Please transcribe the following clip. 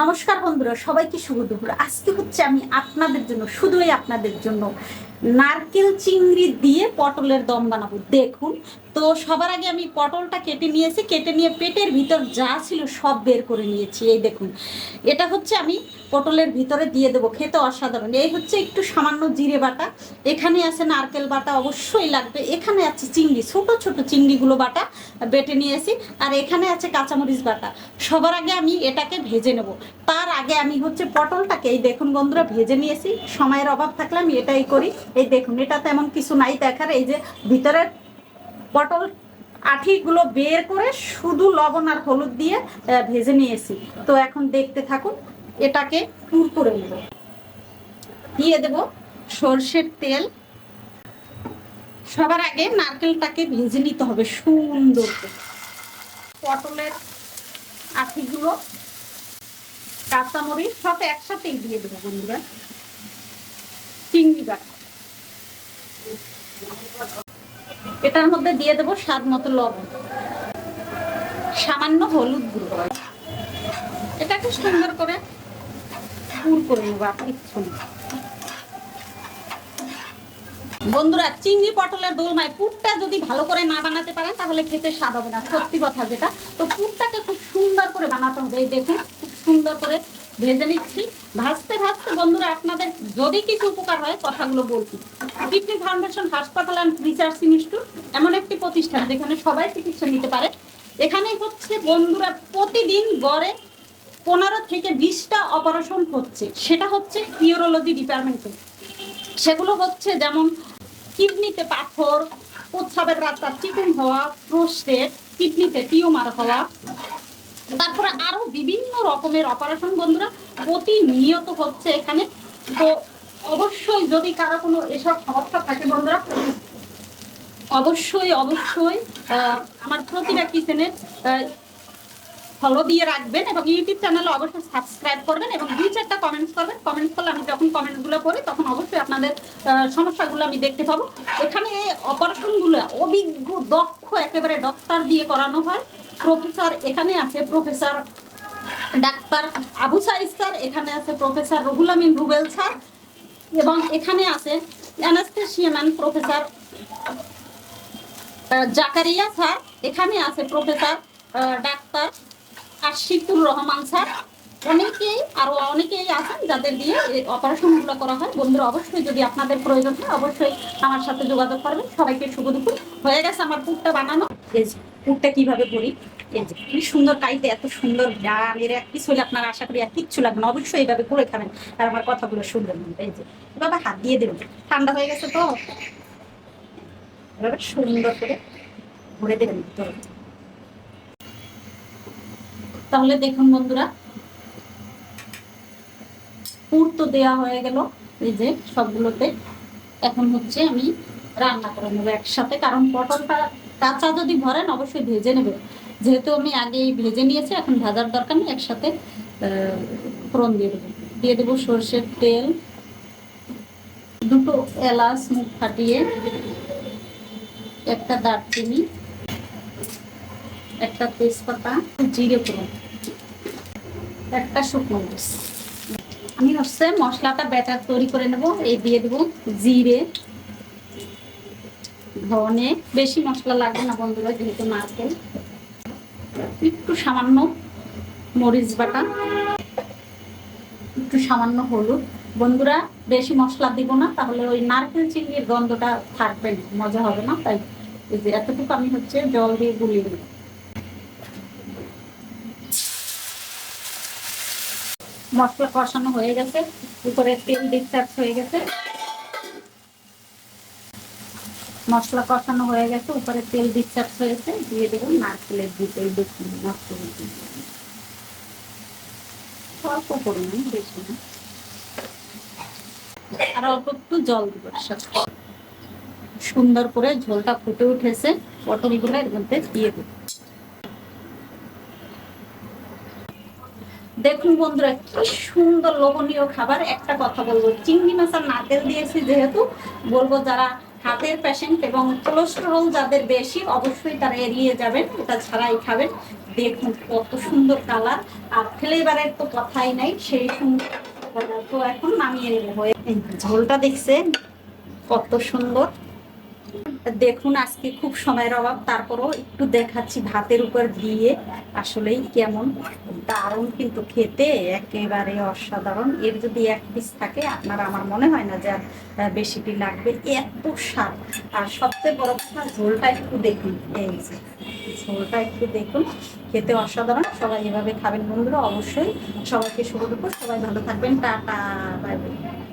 নমস্কার বন্ধুরা সবাইকে শুভ দুপুর। আজকে হচ্ছে আমি আপনাদের জন্য শুধুই আপনাদের জন্য নারকেল চিংড়ি দিয়ে পটলের দম বানাবো। দেখুন, তো সবার আগে আমি পটলটা কেটে নিয়েছি, কেটে নিয়ে পেটের ভিতর যা ছিল সব বের করে নিয়েছি। এই দেখুন, এটা হচ্ছে আমি পটলের ভিতরে দিয়ে দেবো, খেতে অসাধারণ। এই হচ্ছে একটু সামান্য জিরে বাটা। এখানে আছে নারকেল বাটা, অবশ্যই লাগবে। এখানে আছে চিংড়ি, ছোট ছোট চিংড়িগুলো বাটা বেটে নিয়েছি। আর এখানে আছে কাঁচামরিচ বাটা। সবার আগে আমি এটাকে ভেজে নেব। তার আগে আমি হচ্ছে পটলটাকে, এই দেখুন বন্ধুরা, ভেজে নিয়েছি। সময়ের অভাব থাকলে আমি এটাই করি। এই দেখুন, এটা তেমন কিছু নাই দেখার। এই যে ভিতরের পটল আঠিগুলো বের করে শুধু লবণ আর হলুদ দিয়ে ভেজে নিয়েছি। তো এখন দেখতে থাকুন, এটাকে পুর করে নেব। দিয়ে দেব সর্ষের তেল। সবার আগে নারকেলটাকে ভেজে নিতে হবে সুন্দর করে। পটলের আঠিগুলো, কাঁচামরিচ, সব একসাথেই দিয়ে দেবো বন্ধুরা। চিংড়ি বাটা। এটার মধ্যে দিয়ে দেবো স্বাদ মতো লবণ। সামান্য হলুদ গুঁড়ো। এটাকে সুন্দর করে পুর করে নেব আর কিচ্ছু না বন্ধুরা, চিংড়ি পটলের দোলমায় পুরটা যদি ভালো করে না বানাতে পারেন, তাহলে খেতে স্বাদ হবে না। সত্যি কথা যেটা। তো পুরটাকে খুব সুন্দর করে বানাতে হবে। দেখুন, খুব সুন্দর করে ভেজে নিচ্ছি। ভাজতে ভাজতে বন্ধুরা আপনাদের যদি কিছু উপকার হয়, কথাগুলো বলছি। কিডনি ফাউন্ডেশন হাসপাতাল অ্যান্ড রিসার্চ ইনস্টিটিউট এমন একটি প্রতিষ্ঠান যেখানে সবাই চিকিৎসা নিতে পারে। এখানে হচ্ছে বন্ধুরা প্রতিদিন গড়ে পনেরো থেকে বিশটা অপারেশন হচ্ছে। সেটা হচ্ছে ইউরোলজি ডিপার্টমেন্টে। সেগুলো হচ্ছে যেমন কিডনিতে পাথর, প্রস্রাবের রাস্তা, চিকুন হওয়া, প্রস্টেট, কিডনিতে টিউমার হওয়া তারপরে আরও বিভিন্ন রকমের অপারেশন বন্ধুরা প্রতিনিয়ত হচ্ছে এখানে। তো অবশ্যই যদি কারও কোনো এসব সমস্যা থাকে বন্ধুরা, অবশ্যই অবশ্যই আমার প্রতিটা কিচেনের ফলো দিয়ে রাখবেন এবং ইউটিউব চ্যানেলে অবশ্যই সাবস্ক্রাইব করবেন এবং দুই চারটা কমেন্টস করবেন। কমেন্টস করলে আমি যখন কমেন্টসগুলো করি তখন অবশ্যই আপনাদের সমস্যাগুলো আমি দেখতে পাবো। এখানে এই অপারেশনগুলো অভিজ্ঞ, দক্ষ, একেবারে ডক্টর দিয়ে করানো হয়। প্রফেসর এখানে আছে professor doctor Abu Sayed sir, এখানে আছে প্রফেসর রুহুল আমিন রুবেল স্যার, এবং এখানে আছে অ্যানাস্থেশিয়ান প্রফেসর জাকারিয়া স্যার, এখানে আছে professor doctor Ashikur Rahman sir. অনেকেই আরও অনেকেই আছেন যাদের দিয়ে এই অপারেশনগুলো করা হয়। বন্ধুরা, অবশ্যই যদি আপনাদের প্রয়োজন হয়, অবশ্যই আমার সাথে যোগাযোগ করবেন। সবাইকে শুভ দুপুর। হয়ে গেছে আমার পুরটা বানানো। এই যে পুরটা কীভাবে করি এই যে সুন্দর কাইতে এত সুন্দর গান এর এক কিছু হলে আপনার আশা করি আর কিচ্ছু লাগবে না। অবশ্যই এইভাবে করে খাবেন আর আমার কথাগুলো শুনবেন। এই যে হাত দিয়ে দেবেন ঠান্ডা হয়ে গেছে তো? এভাবে সুন্দর করে ভরে দেবেন তাহলে দেখুন বন্ধুরা, পুর তো দেওয়া হয়ে গেল। এই যে, সবগুলোতে এখন হচ্ছে আমি রান্না করে নেব একসাথে। কারণ পটলটা কাঁচা যদি ভরেন, অবশ্যই ভেজে নেবে। যেহেতু আমি আগেই ভেজে নিয়েছি, এখন ভাজার দরকার নেই, একসাথে ফোড়ন দিয়ে দেবো। দিয়ে দেবো সর্ষের তেল, দুটো এলাচ মুখ ফাটিয়ে একটা দারচিনি, একটা তেজপাতা, জিরে ফোড়ন, একটা শুকনো মরিচ। আমি হচ্ছে মশলাটা ব্যাটার তৈরি করে নেব, এই দিয়ে দেবো জিরে ধনে, বেশি মশলা লাগবে না বন্ধুরা, যেহেতু নারকেল। একটু সামান্য মরিচ বাটা, একটু সামান্য হলুদ। বন্ধুরা, বেশি মশলা দিব না, তাহলে ওই নারকেল চিংড়ির গন্ধটা থাকবে মজা হবে না, তাই যে এতটুকু আমি হচ্ছে জল দিয়ে গুলিয়ে দেবো মশলা কষানো হয়ে গেছে, উপরে তেল ডিসচার্জ হয়ে গেছে। মশলা কষানো হয়ে গেছে, উপরে তেল ডিসচার্জ হয়েছে, দিয়ে দেবো নারকেলের দিতে দেখুন নারকেলের দিতে। অল্প পরিমাণ বেশি না। আর অল্প একটু জল দেবো সুন্দর করে ঝোলটা ফুটে উঠেছে, পটলগুলো এর মধ্যে দিয়ে দেবো। দেখুন বন্ধুরা, কি সুন্দর লোভনীয় খাবার, একটা কথা বলব, চিংড়ি মাছ আর নারকেল দিয়েছি যেহেতু, বলব যারা হাতের পেশেন্ট এবং কোলেস্টেরল যাদের বেশি, অবশ্যই তারা এড়িয়ে যাবেন। ওটা ছাড়াই খাবেন। দেখুন কত সুন্দর কালার আর ফ্লেভারের তো কথাই নাই, সেই সুন্দর তো এখন নামিয়ে নেব। ঝোলটা দেখছেন, কত সুন্দর। দেখুন আজকে খুব সময়ের অভাব, তারপরও একটু দেখাচ্ছি ভাতের উপর দিয়ে। আসলেই কেমন? দারুণ কিন্তু খেতে, একেবারে অসাধারণ। এর যদি এক পিস থাকে, আপনার আমার মনে হয় না যে আর বেশিটি লাগবে। এত স্বাদ। আর সবচেয়ে বড় কথা, ঝোলটা একটু দেখুন। এই যে, ঝোলটা একটু দেখুন। খেতে অসাধারণ। সবাই এভাবে খাবেন বন্ধুরা, অবশ্যই সবাইকে শুভ দুপুর। সবাই ভালো থাকবেন। Tata, bye bye.